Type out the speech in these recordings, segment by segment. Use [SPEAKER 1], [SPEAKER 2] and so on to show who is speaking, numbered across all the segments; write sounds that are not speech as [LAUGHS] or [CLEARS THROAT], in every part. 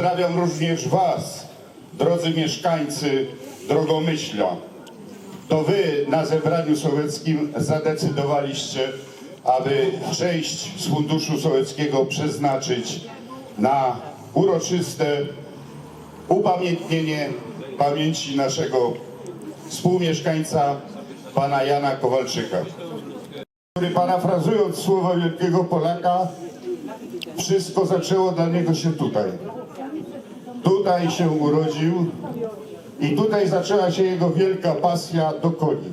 [SPEAKER 1] Pozdrawiam również Was, drodzy mieszkańcy Drogomyśla. To Wy na zebraniu sowieckim zadecydowaliście, aby część z Funduszu Sowieckiego przeznaczyć na uroczyste upamiętnienie pamięci naszego współmieszkańca, pana Jana Kowalczyka, który parafrazując słowa wielkiego Polaka, wszystko zaczęło dla niego się tutaj. Tutaj się urodził i tutaj zaczęła się jego wielka pasja do koni.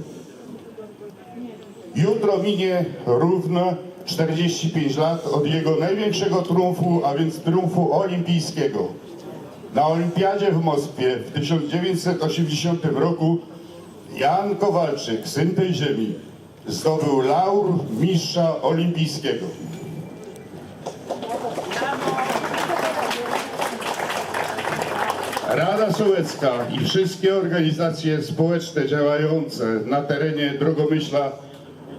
[SPEAKER 1] Jutro minie równo 45 lat od jego największego triumfu, a więc triumfu olimpijskiego. Na olimpiadzie w Moskwie w 1980 roku Jan Kowalczyk, syn tej ziemi, zdobył laur mistrza olimpijskiego. Rada Sołecka i wszystkie organizacje społeczne działające na terenie Drogomyśla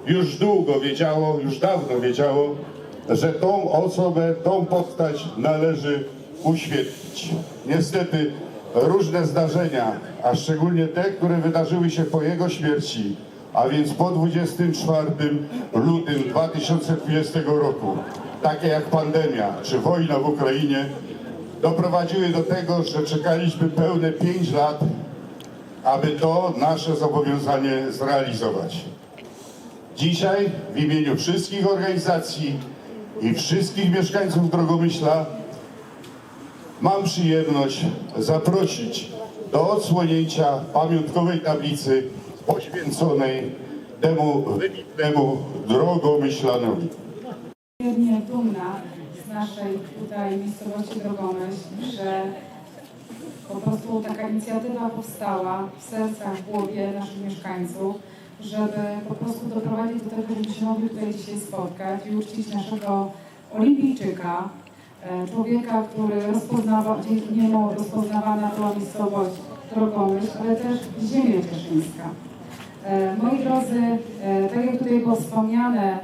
[SPEAKER 1] już długo wiedziało, już dawno wiedziało, że tą osobę, tą postać należy uświetlić. Niestety różne zdarzenia, a szczególnie te, które wydarzyły się po jego śmierci, a więc po 24 lutym 2020 roku, takie jak pandemia czy wojna w Ukrainie, doprowadziły do tego, że czekaliśmy pełne 5 lat, aby to nasze zobowiązanie zrealizować. Dzisiaj w imieniu wszystkich organizacji i wszystkich mieszkańców Drogomyśla mam przyjemność zaprosić do odsłonięcia pamiątkowej tablicy poświęconej temu wybitnemu Drogomyślanowi.
[SPEAKER 2] Dumna naszej tutaj miejscowości Drogomyśl, że po prostu taka inicjatywa powstała w sercach, w głowie naszych mieszkańców, żeby po prostu doprowadzić do tego, żebyśmy mogli tutaj dzisiaj spotkać i uczcić naszego olimpijczyka, e, człowieka, który rozpoznawa, dzięki niemu rozpoznawana była miejscowość Drogomyśl, ale też ziemia cieszyńska. E, Moi drodzy, e, tak jak tutaj było wspomniane,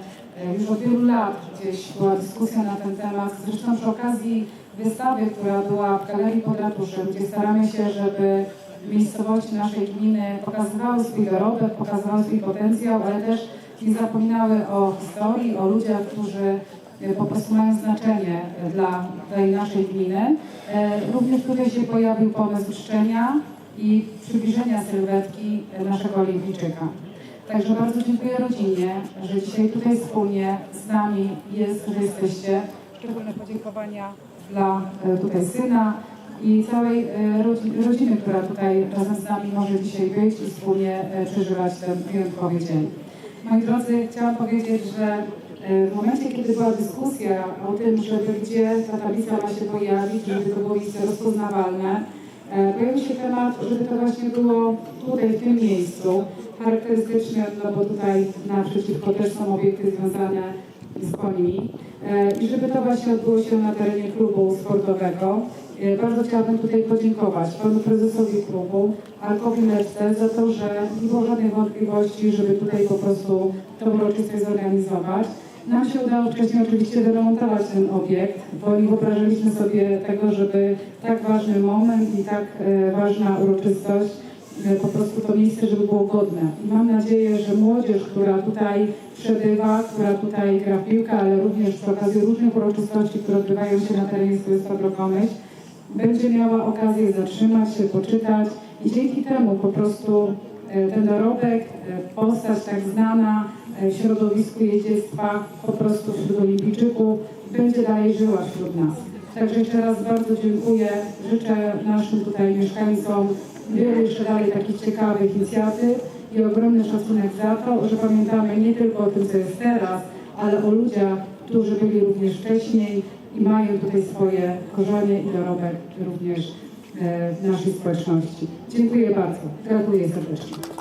[SPEAKER 2] już od wielu lat gdzieś była dyskusja na ten temat. Zresztą przy okazji wystawy, która była w Galerii pod Ratuszem, gdzie staramy się, żeby miejscowości naszej gminy pokazywały swój dorobek, pokazywały swój potencjał, ale też nie zapominały o historii, o ludziach, którzy e, po prostu mają znaczenie e, dla tej naszej gminy. E, Również tutaj się pojawił pomysł uczczenia i przybliżenia sylwetki naszego olimpijczyka. Także bardzo dziękuję rodzinie, że dzisiaj tutaj wspólnie z nami jest, że jesteście. Szczególne podziękowania dla e, tutaj syna i całej e, rodzi- rodziny, która tutaj razem z nami może dzisiaj być i wspólnie e, przeżywać ten wyjątkowy dzień. Moi drodzy, chciałam powiedzieć, że w momencie, kiedy była dyskusja o tym, żeby gdzie ta tablica ma się pojawić, żeby to było miejsce rozpoznawalne, pojawił się temat, żeby to właśnie było tutaj, w tym miejscu, charakterystyczne, no bo tutaj naprzeciwko też są obiekty związane z końmi e, i żeby to właśnie odbyło się na terenie klubu sportowego. E, Bardzo chciałabym tutaj podziękować panu prezesowi klubu, Alkowi Leczce, za to, że nie było żadnej wątpliwości, żeby tutaj po prostu tą uroczystość zorganizować. Nam się udało wcześniej oczywiście wyremontować ten obiekt, bo nie wyobrażaliśmy sobie tego, żeby tak ważny moment i tak e, ważna uroczystość po prostu to miejsce, żeby było godne. I mam nadzieję, że młodzież, która tutaj przebywa, która tutaj gra w piłkę, ale również przy okazji różnych uroczystości, które odbywają się na terenie Sołectwa Drogomyśl, będzie miała okazję zatrzymać się, poczytać i dzięki temu po prostu e, ten dorobek, e, postać tak znana e, w środowisku jeździectwa, po prostu wśród olimpijczyków, będzie dalej żyła wśród nas. Także jeszcze raz bardzo dziękuję. Życzę naszym tutaj mieszkańcom wielu jeszcze dalej takich ciekawych inicjatyw i ogromny szacunek za to, że pamiętamy nie tylko o tym, co jest teraz, ale o ludziach, którzy byli również wcześniej i mają tutaj swoje korzenie i dorobek również e, w naszej społeczności. Dziękuję bardzo. Gratuluję serdecznie.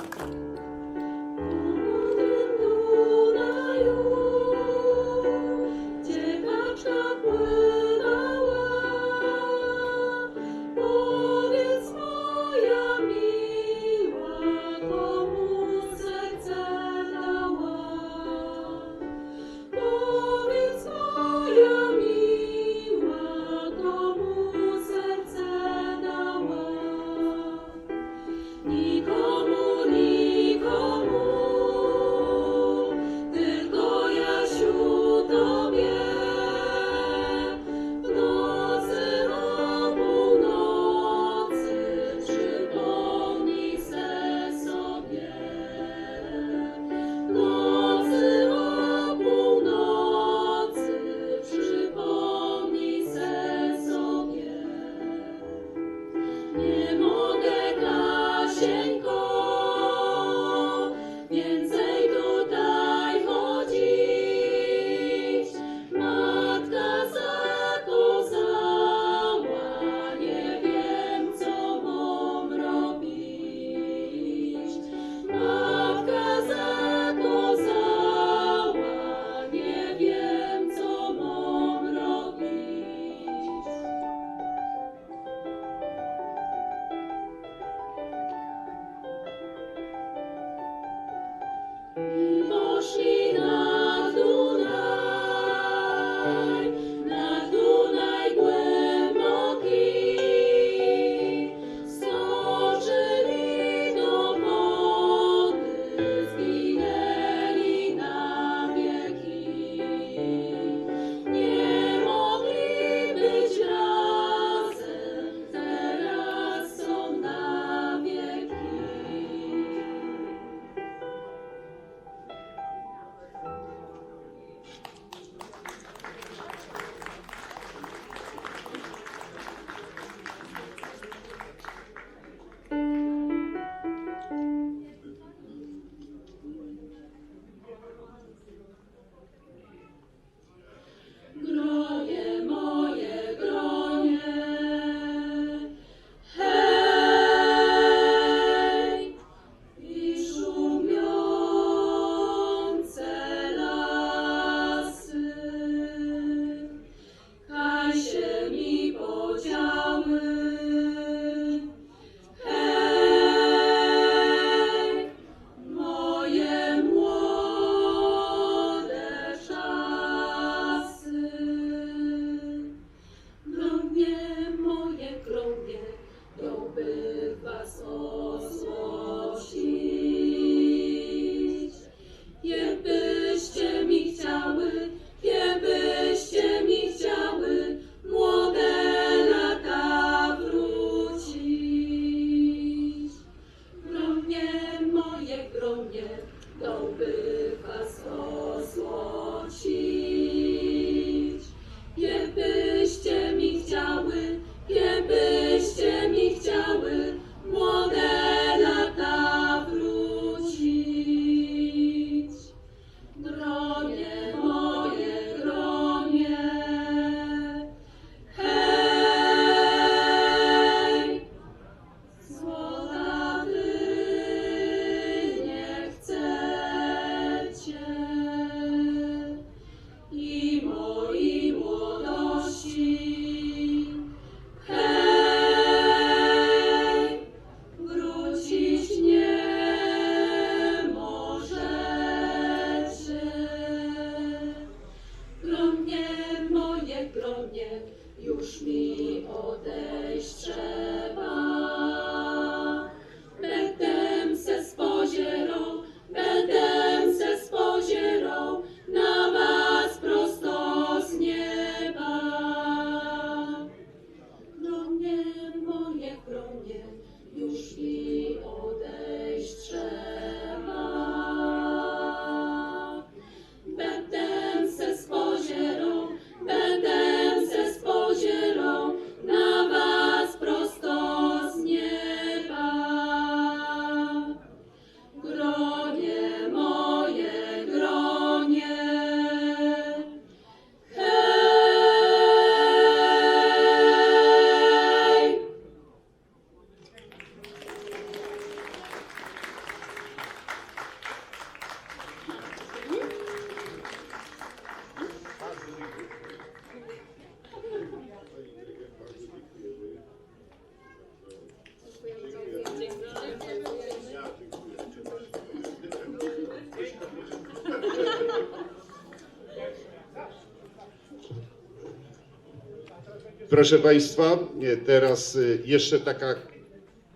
[SPEAKER 1] Proszę Państwa, nie, teraz y, jeszcze taka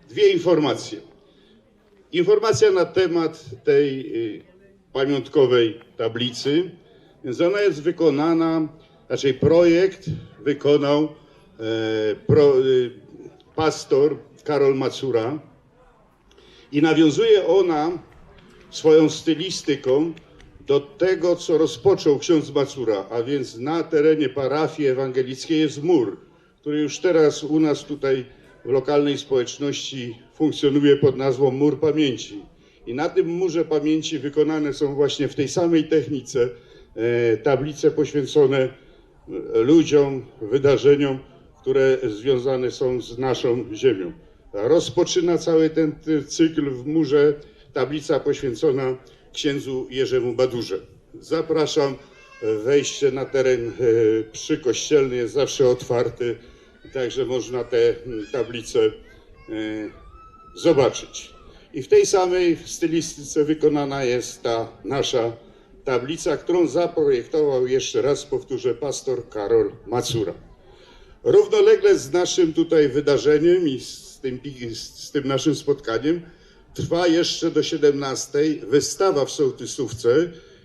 [SPEAKER 1] dwie informacje. Informacja na temat tej y, pamiątkowej tablicy. Więc ona jest wykonana, raczej projekt wykonał e, pro, pastor Karol Macura i nawiązuje ona swoją stylistyką do tego, co rozpoczął ksiądz Macura, a więc na terenie parafii ewangelickiej jest mur, który już teraz u nas tutaj w lokalnej społeczności funkcjonuje pod nazwą Mur Pamięci. I na tym murze pamięci wykonane są właśnie w tej samej technice e, tablice poświęcone e, ludziom, wydarzeniom, które związane są z naszą ziemią. Rozpoczyna cały ten cykl w murze tablica poświęcona księdzu Jerzemu Badurze. Zapraszam, wejście na teren e, przykościelny jest zawsze otwarty, także można te tablice e, zobaczyć. I w tej samej stylistyce wykonana jest ta nasza tablica, którą zaprojektował, jeszcze raz powtórzę, pastor Karol Macura. Równolegle z naszym tutaj wydarzeniem i z tym, z tym naszym spotkaniem trwa jeszcze do 17 wystawa w Sołtysówce,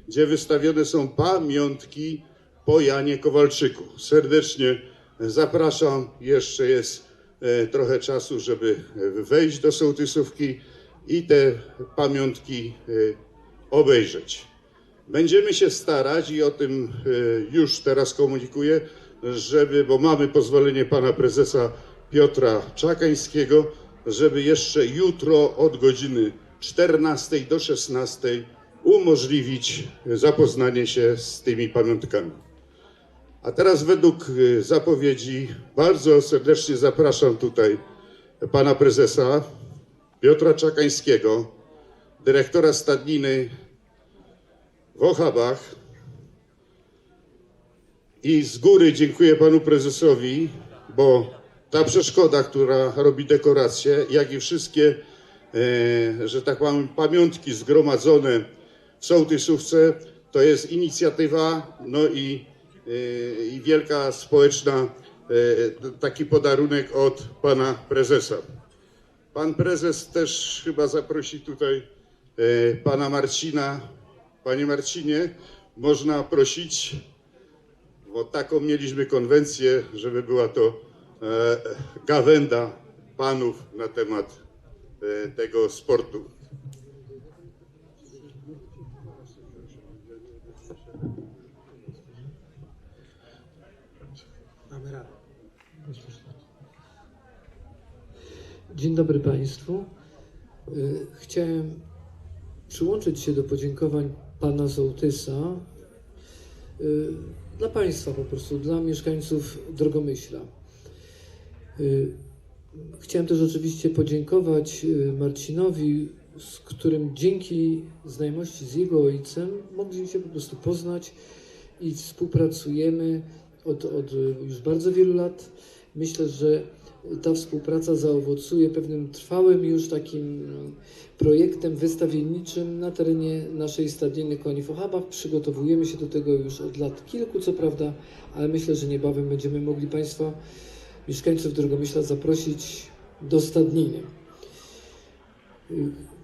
[SPEAKER 1] gdzie wystawione są pamiątki po Janie Kowalczyku. Serdecznie zapraszam. Jeszcze jest e, trochę czasu, żeby wejść do Sołtysówki i te pamiątki e, obejrzeć. Będziemy się starać i o tym e, już teraz komunikuję, żeby, bo mamy pozwolenie pana prezesa Piotra Czakańskiego, żeby jeszcze jutro od godziny 14 do 16 umożliwić zapoznanie się z tymi pamiątkami. A teraz według e, zapowiedzi bardzo serdecznie zapraszam tutaj pana prezesa Piotra Czakańskiego, dyrektora stadniny w Ochabach. I z góry dziękuję panu prezesowi, bo ta przeszkoda, która robi dekoracje, jak i wszystkie, e, że tak powiem, pamiątki zgromadzone sołtysówce, to jest inicjatywa, no i, e, i wielka społeczna, e, taki podarunek od pana prezesa. Pan prezes też chyba zaprosi tutaj e, pana Marcina. Panie Marcinie, można prosić, bo taką mieliśmy konwencję, żeby była to e, gawenda panów na temat e, tego sportu.
[SPEAKER 3] Dzień dobry Państwu. Y, Chciałem przyłączyć się do podziękowań Pana Sołtysa y, dla Państwa po prostu, dla mieszkańców Drogomyśla. Y, Chciałem też oczywiście podziękować Marcinowi, z którym dzięki znajomości z jego ojcem mogliśmy się po prostu poznać i współpracujemy od, od już bardzo wielu lat myślę, że ta współpraca zaowocuje pewnym trwałym już takim projektem wystawienniczym na terenie naszej stadniny Koni w Ochabach. Przygotowujemy się do tego już od lat kilku, co prawda, ale myślę, że niebawem będziemy mogli Państwa, mieszkańców Drogomyśla, zaprosić do stadniny.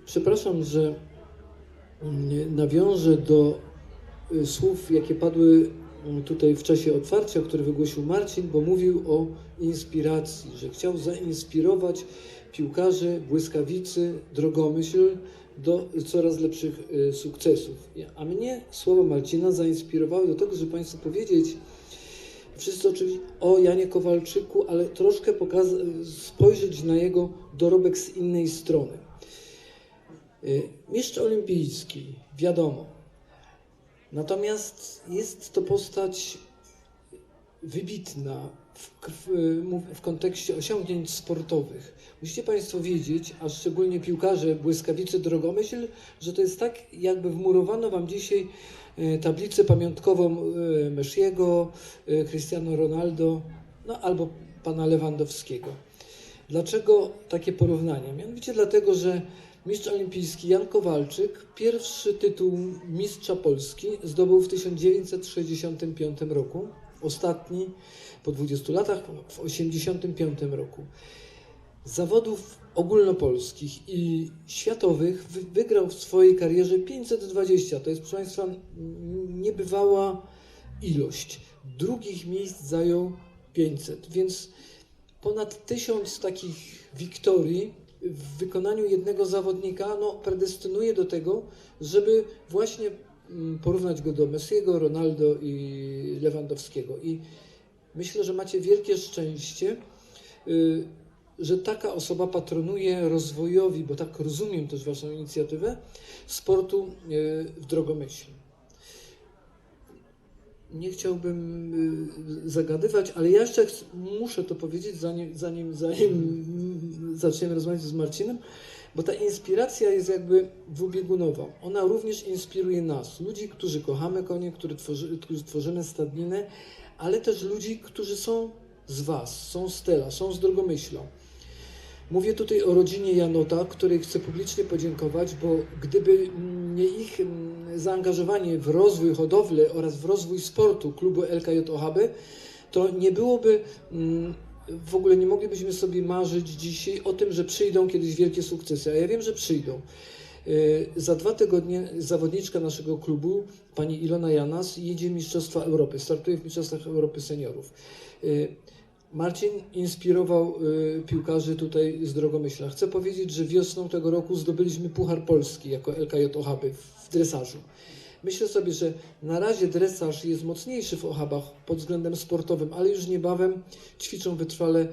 [SPEAKER 3] Przepraszam, że mm, nawiążę do y, słów, jakie padły tutaj w czasie otwarcia, które wygłosił Marcin, bo mówił o inspiracji, że chciał zainspirować piłkarzy błyskawicy Drogomyśl do coraz lepszych y, sukcesów. A mnie słowa Marcina zainspirowały do tego, żeby Państwu powiedzieć, wszyscy oczywiście o Janie Kowalczyku, ale troszkę spojrzeć na jego dorobek z innej strony. Y, Mistrz olimpijski, wiadomo. Natomiast jest to postać wybitna w, w, w kontekście osiągnięć sportowych. Musicie Państwo wiedzieć, a szczególnie piłkarze błyskawicy Drogomyśl, że to jest tak, jakby wmurowano Wam dzisiaj e, tablicę pamiątkową e, Messiego, e, Cristiano Ronaldo, no albo pana Lewandowskiego. Dlaczego takie porównania? Mianowicie dlatego, że mistrz olimpijski Jan Kowalczyk pierwszy tytuł mistrza Polski zdobył w 1965 roku, ostatni po 20 latach w 1985 roku. Zawodów ogólnopolskich i światowych wy- wygrał w swojej karierze 520. To jest, proszę Państwa, niebywała ilość. Drugich miejsc zajął 500, więc ponad tysiąc takich wiktorii w wykonaniu jednego zawodnika no, predestynuje do tego, żeby właśnie mm, porównać go do Messiego, Ronaldo i Lewandowskiego. I myślę, że macie wielkie szczęście, y, że taka osoba patronuje rozwojowi, bo tak rozumiem też Waszą inicjatywę, sportu y, w Drogomyślu. Nie chciałbym y, zagadywać, ale ja jeszcze muszę to powiedzieć, zanim, zanim, zanim zaczniemy rozmawiać z Marcinem, bo ta inspiracja jest jakby dwubiegunowa. Ona również inspiruje nas, ludzi, którzy kochamy konie, którzy, tworzy, którzy tworzymy stadninę, ale też ludzi, którzy są z Was, są z Tela, są z Drogomyślą. Mówię tutaj o rodzinie Janota, której chcę publicznie podziękować, bo gdyby nie ich mm, zaangażowanie w rozwój hodowli oraz w rozwój sportu klubu LKJ Ochaby, to nie byłoby, mm, w ogóle nie moglibyśmy sobie marzyć dzisiaj o tym, że przyjdą kiedyś wielkie sukcesy. A ja wiem, że przyjdą. Y, Za dwa tygodnie zawodniczka naszego klubu, pani Ilona Janas, jedzie Mistrzostwa Europy, startuje w Mistrzostwach Europy Seniorów. Y, Marcin inspirował y, piłkarzy tutaj z Drogomyśla. Chcę powiedzieć, że wiosną tego roku zdobyliśmy Puchar Polski jako LKJ Ochaby w dresażu. Myślę sobie, że na razie dresaż jest mocniejszy w Ochabach pod względem sportowym, ale już niebawem ćwiczą wytrwale.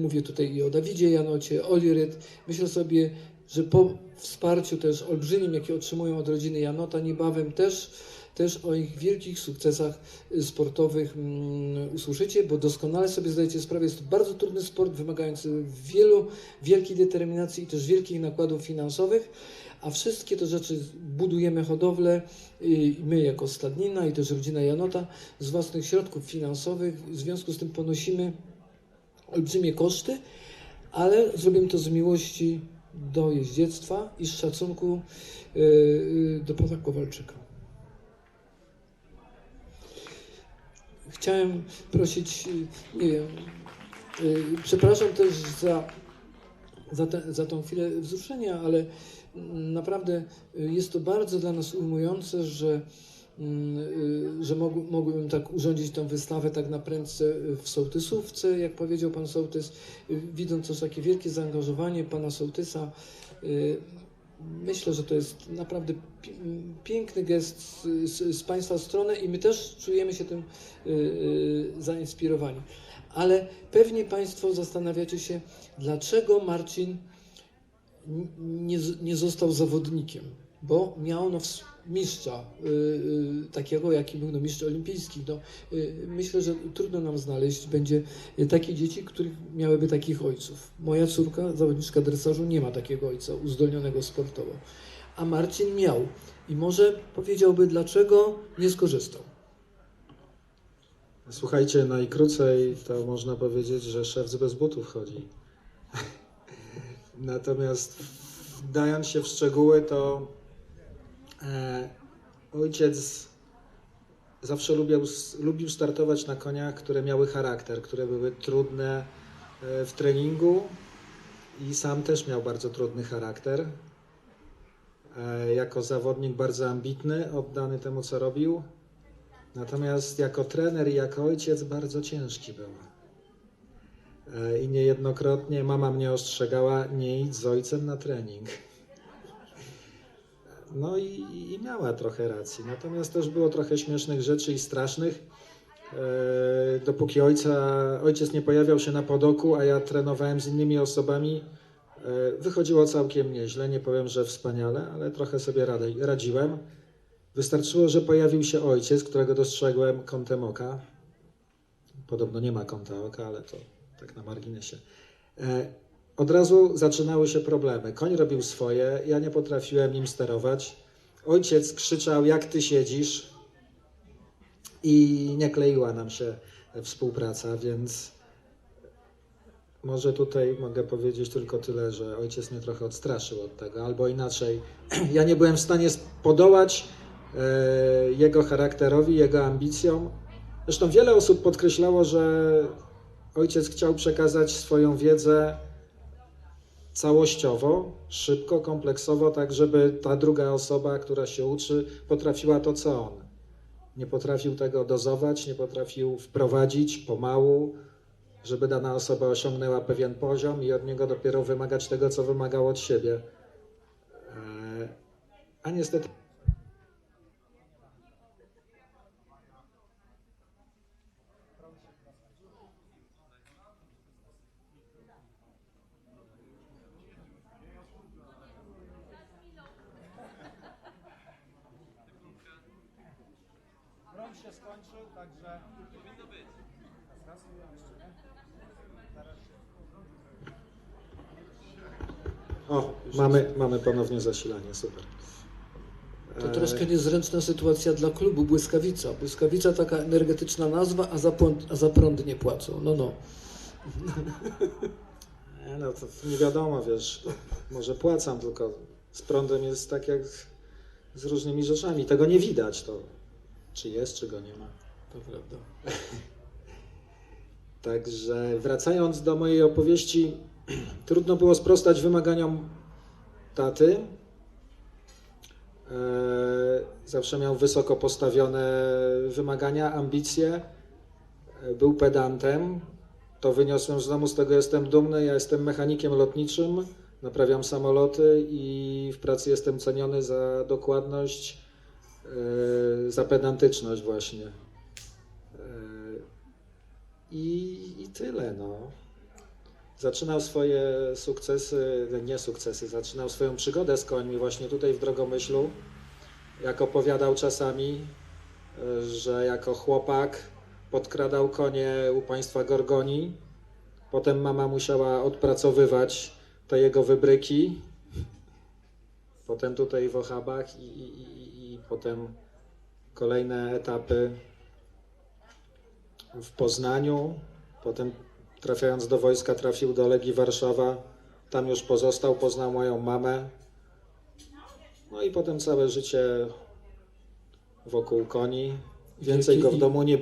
[SPEAKER 3] Mówię tutaj i o Dawidzie Janocie, Oli Ryd. Myślę sobie, że po wsparciu też olbrzymim, jakie otrzymują od rodziny Janota, niebawem też, też o ich wielkich sukcesach sportowych mm, usłyszycie, bo doskonale sobie zdajecie sprawę, jest to bardzo trudny sport, wymagający wielu, wielkiej determinacji i też wielkich nakładów finansowych, a wszystkie te rzeczy budujemy hodowlę my jako stadnina i też rodzina Janota z własnych środków finansowych, w związku z tym ponosimy olbrzymie koszty, ale zrobimy to z miłości do jeździectwa i z szacunku y, y, do pana Kowalczyka. Chciałem prosić, y, nie wiem, przepraszam też za, za, te, za tą chwilę wzruszenia, ale naprawdę y, jest to bardzo dla nas ujmujące, że, mm, y, że mógł, mógłbym tak urządzić tą wystawę tak na prędce w Sołtysówce, jak powiedział pan Sołtys, y, widząc też takie wielkie zaangażowanie pana Sołtysa. y, Myślę, że to jest naprawdę pi- piękny gest z, z, Państwa strony i my też czujemy się tym y, y, zainspirowani. Ale pewnie Państwo zastanawiacie się, dlaczego Marcin nie, nie został zawodnikiem, bo miał no, mistrza y, y, takiego, jaki był no, mistrz olimpijski. No, y, myślę, że trudno nam znaleźć będzie y, takie dzieci, których miałyby takich ojców. Moja córka, zawodniczka dresażu, nie ma takiego ojca uzdolnionego sportowo. A Marcin miał. I może powiedziałby, dlaczego nie skorzystał.
[SPEAKER 4] Słuchajcie, najkrócej to można powiedzieć, że szef bez butów chodzi. Natomiast wdając się w szczegóły, to e, ojciec zawsze lubił, lubił startować na koniach, które miały charakter, które były trudne e, w treningu i sam też miał bardzo trudny charakter. E, jako zawodnik bardzo ambitny, oddany temu, co robił. Natomiast jako trener i jako ojciec bardzo ciężki był. E, I niejednokrotnie mama mnie ostrzegała, nie idź z ojcem na trening. No i, i miała trochę racji. Natomiast też było trochę śmiesznych rzeczy i strasznych. E, Dopóki ojca, ojciec nie pojawiał się na podoku, a ja trenowałem z innymi osobami, e, wychodziło całkiem nieźle. Nie powiem, że wspaniale, ale trochę sobie radzi- radziłem. Wystarczyło, że pojawił się ojciec, którego dostrzegłem kątem oka. Podobno nie ma kąta oka, ale to tak na marginesie. E, Od razu zaczynały się problemy. Koń robił swoje, ja nie potrafiłem nim sterować. Ojciec krzyczał, jak ty siedzisz, i nie kleiła nam się współpraca, więc może tutaj mogę powiedzieć tylko tyle, że ojciec mnie trochę odstraszył od tego, albo inaczej, [CLEARS THROAT] ja nie byłem w stanie podołać e, jego charakterowi, jego ambicjom. Zresztą wiele osób podkreślało, że ojciec chciał przekazać swoją wiedzę całościowo, szybko, kompleksowo, tak żeby ta druga osoba, która się uczy, potrafiła to, co on. Nie potrafił tego dozować, nie potrafił wprowadzić pomału, żeby dana osoba osiągnęła pewien poziom i od niego dopiero wymagać tego, co wymagał od siebie. E, A niestety. Prąd się skończył, także. Powinno być. O, mamy, mamy ponownie zasilanie, super.
[SPEAKER 3] To troszkę niezręczna sytuacja dla klubu Błyskawica. Błyskawica taka energetyczna nazwa, a za prąd, a za prąd nie płacą. No, no. [LAUGHS]
[SPEAKER 4] Nie, no to nie wiadomo, wiesz, może płacam, tylko z prądem jest tak jak z różnymi rzeczami. Tego nie widać, to czy jest, czy go nie ma.
[SPEAKER 3] To prawda. [LAUGHS]
[SPEAKER 4] Także wracając do mojej opowieści, [CLEARS THROAT] trudno było sprostać wymaganiom taty. E, Zawsze miał wysoko postawione wymagania, ambicje. E, Był pedantem. To wyniosłem z domu, z tego jestem dumny. Ja jestem mechanikiem lotniczym, naprawiam samoloty i w pracy jestem ceniony za dokładność, e, za pedantyczność właśnie. I, I tyle, no. Zaczynał swoje sukcesy, nie sukcesy, zaczynał swoją przygodę z końmi właśnie tutaj w Drogomyślu. Jak opowiadał czasami, e, że jako chłopak podkradał konie u państwa Gorgoni. Potem mama musiała odpracowywać te jego wybryki. [LAUGHS] Potem tutaj w Ochabach i, i, i, i potem kolejne etapy w Poznaniu, potem trafiając do wojska trafił do Legii Warszawa, tam już pozostał, poznał moją mamę. No i potem całe życie wokół koni. Więcej go w domu nie,